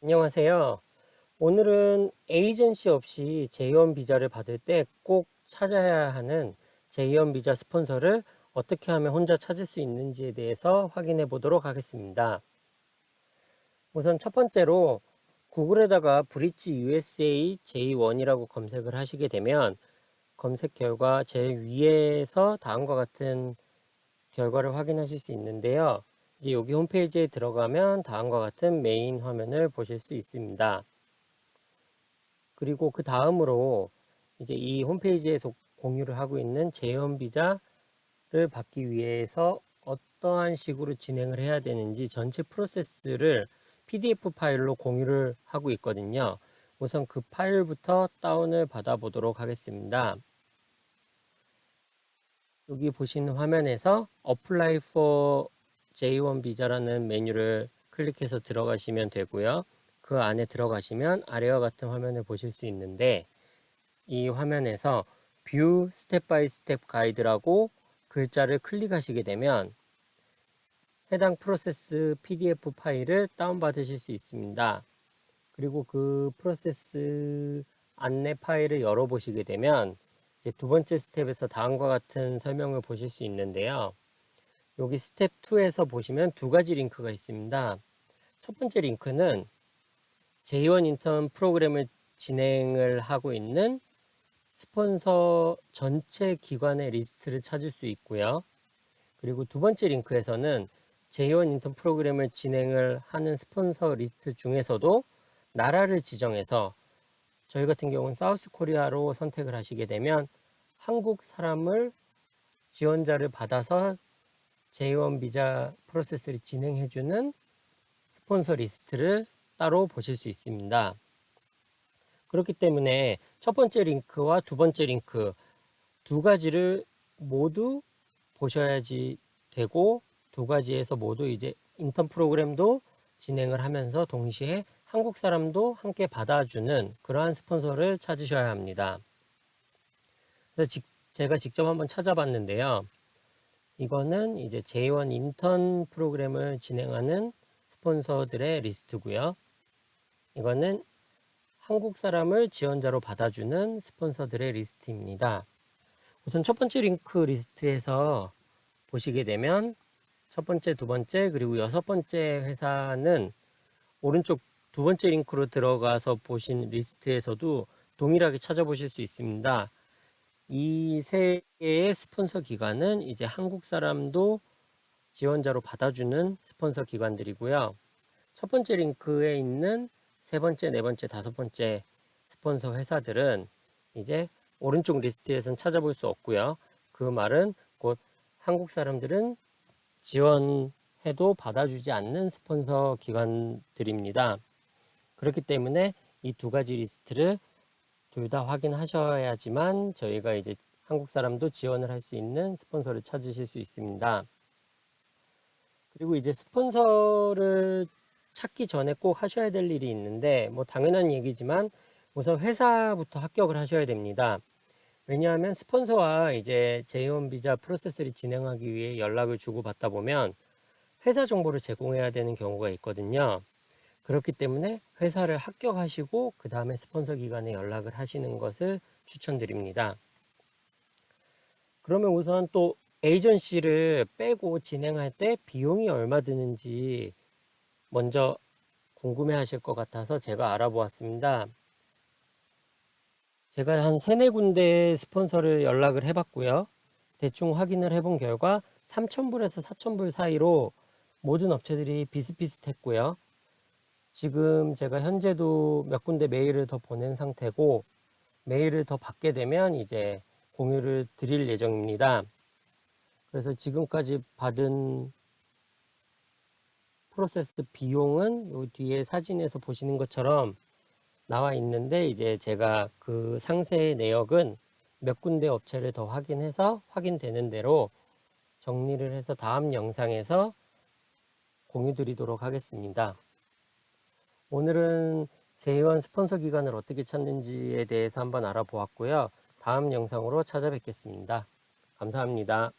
안녕하세요. 오늘은 에이전시 없이 제이원 비자를 받을 때 꼭 찾아야 하는 제이원 비자 스폰서를 어떻게 하면 혼자 찾을 수 있는지에 대해서 확인해 보도록 하겠습니다. 우선 첫 번째로 구글에다가 브릿지 USA J1이라고 검색을 하시게 되면 검색 결과 제일 위에서 다음과 같은 결과를 확인하실 수 있는데요. 이제 여기 홈페이지에 들어가면 다음과 같은 메인 화면을 보실 수 있습니다. 그리고 그 다음으로 이제 이 홈페이지에서 공유를 하고 있는 재원 비자를 받기 위해서 어떠한 식으로 진행을 해야 되는지 전체 프로세스를 PDF 파일로 공유를 하고 있거든요. 우선 그 파일부터 다운을 받아 보도록 하겠습니다. 여기 보시는 화면에서 Apply for J1 비자라는 메뉴를 클릭해서 들어가시면 되고요. 그 안에 들어가시면 아래와 같은 화면을 보실 수 있는데 이 화면에서 View Step by Step Guide라고 글자를 클릭하시게 되면 해당 프로세스 PDF 파일을 다운받으실 수 있습니다. 그리고 그 프로세스 안내 파일을 열어보시게 되면 두 번째 스텝에서 다음과 같은 설명을 보실 수 있는데요. 여기 스텝 2에서 보시면 두 가지 링크가 있습니다. 첫 번째 링크는 J1 인턴 프로그램을 진행을 하고 있는 스폰서 전체 기관의 리스트를 찾을 수 있고요. 그리고 두 번째 링크에서는 J1 인턴 프로그램을 진행을 하는 스폰서 리스트 중에서도 나라를 지정해서 저희 같은 경우는 사우스 코리아로 선택을 하시게 되면 한국 사람을 지원자를 받아서 J1 비자 프로세스를 진행해주는 스폰서 리스트를 따로 보실 수 있습니다. 그렇기 때문에 첫 번째 링크와 두 번째 링크 두 가지를 모두 보셔야지 되고 두 가지에서 모두 이제 인턴 프로그램도 진행을 하면서 동시에 한국 사람도 함께 받아주는 그러한 스폰서를 찾으셔야 합니다. 그래서 직, 제가 직접 한번 찾아봤는데요. 이거는 이제 J1 인턴 프로그램을 진행하는 스폰서들의 리스트고요. 이거는 한국 사람을 지원자로 받아주는 스폰서들의 리스트입니다. 우선 첫 번째 링크 리스트에서 보시게 되면 첫 번째, 두 번째, 그리고 여섯 번째 회사는 오른쪽 두 번째 링크로 들어가서 보신 리스트에서도 동일하게 찾아보실 수 있습니다. 이 세 개의 스폰서 기관은 이제 한국 사람도 지원자로 받아주는 스폰서 기관들이고요. 첫 번째 링크에 있는 세 번째, 네 번째, 다섯 번째 스폰서 회사들은 이제 오른쪽 리스트에선 찾아볼 수 없고요. 그 말은 곧 한국 사람들은 지원해도 받아주지 않는 스폰서 기관들입니다. 그렇기 때문에 이 두 가지 리스트를 둘 다 확인하셔야지만 저희가 이제 한국 사람도 지원을 할 수 있는 스폰서를 찾으실 수 있습니다. 그리고 이제 스폰서를 찾기 전에 꼭 하셔야 될 일이 있는데 뭐 당연한 얘기지만 우선 회사부터 합격을 하셔야 됩니다. 왜냐하면 스폰서와 이제 제이원 비자 프로세스를 진행하기 위해 연락을 주고 받다 보면 회사 정보를 제공해야 되는 경우가 있거든요. 그렇기 때문에 회사를 합격하시고 그 다음에 스폰서 기관에 연락을 하시는 것을 추천드립니다. 그러면 우선 또 에이전시를 빼고 진행할 때 비용이 얼마 드는지 먼저 궁금해 하실 것 같아서 제가 알아보았습니다. 제가 한 세네 군데 스폰서를 연락을 해봤고요. 대충 확인을 해본 결과 3,000불에서 4,000불 사이로 모든 업체들이 비슷비슷했고요. 지금 제가 현재도 몇 군데 메일을 더 보낸 상태고 메일을 더 받게 되면 이제 공유를 드릴 예정입니다. 그래서 지금까지 받은 프로세스 비용은 요 뒤에 사진에서 보시는 것처럼 나와 있는데 이제 제가 그 상세 내역은 몇 군데 업체를 더 확인해서 확인되는 대로 정리를 해서 다음 영상에서 공유 드리도록 하겠습니다. 오늘은 제1 스폰서 기관을 어떻게 찾는지에 대해서 한번 알아보았고요. 다음 영상으로 찾아뵙겠습니다. 감사합니다.